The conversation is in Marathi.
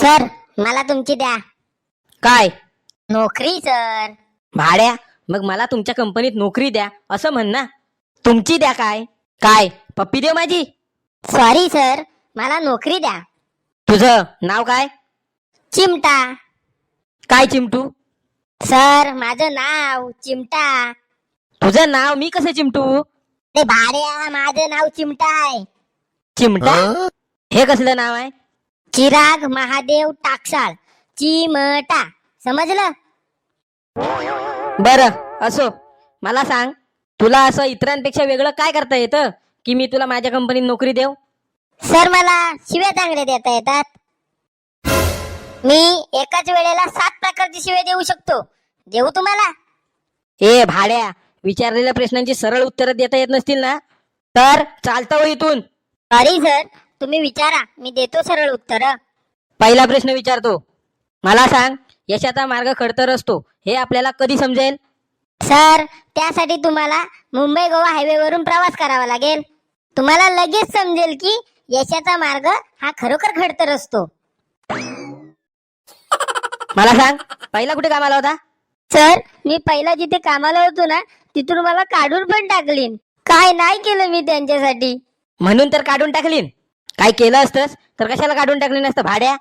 सर मला तुमची द्या. काय? नोकरी सर. भाड्या? मग मला तुमच्या कंपनीत नोकरी द्या असं म्हण ना. तुमची द्या काय? काय? पप्पी देव माझी? Sorry sir. मला नोकरी द्या. तुझं नाव काय? चिमटा. काय चिमटू? सर माझं नाव चिमटा. तुझं नाव मी कसं चिमटू? ते भाड्या माझं नाव चिमटा आहे. चिमटा? हे कसलं नाव आहे? चिराग महादेव टाकसाळ चिमटा. समजलं? बर असो. मला सांग तुला असं इतरांपेक्षा वेगळं काय करता येतं की मी तुला माझ्या कंपनीत नोकरी देऊ? सर मला शिव्या चांगले देता येतात. मी एकाच वेळेला सात प्रकारची शिव्या देऊ शकतो. देऊ तुम्हाला? ए भाड्या विचारलेल्या प्रश्नांची सरळ उत्तरं देता येत नसतील ना? तर चालतं हो इथून. सॉरी सर तुम्ही विचारा मी देतो सरळ उत्तर. पहिला प्रश्न विचारतो. मला सांग यशाचा मार्ग खडतर असतो हे आपल्याला कधी समजेल? सर त्यासाठी तुम्हाला मुंबई गोवा हायवे वरून प्रवास करावा लागेल. तुम्हाला लगेच समजेल की यशाचा मार्ग हा खरोखर खडतर असतो. मला सांग पहिला कुठे कामाला होता? सर मी पहिला जिथे कामाला होतो ना तिथून मला काढून पण टाकलीन. काय नाही केलं मी त्यांच्यासाठी. म्हणून तर काढून टाकलीन. काय केलं असतंस? तर कशाला काढून टाकले नसतं? भाड्या?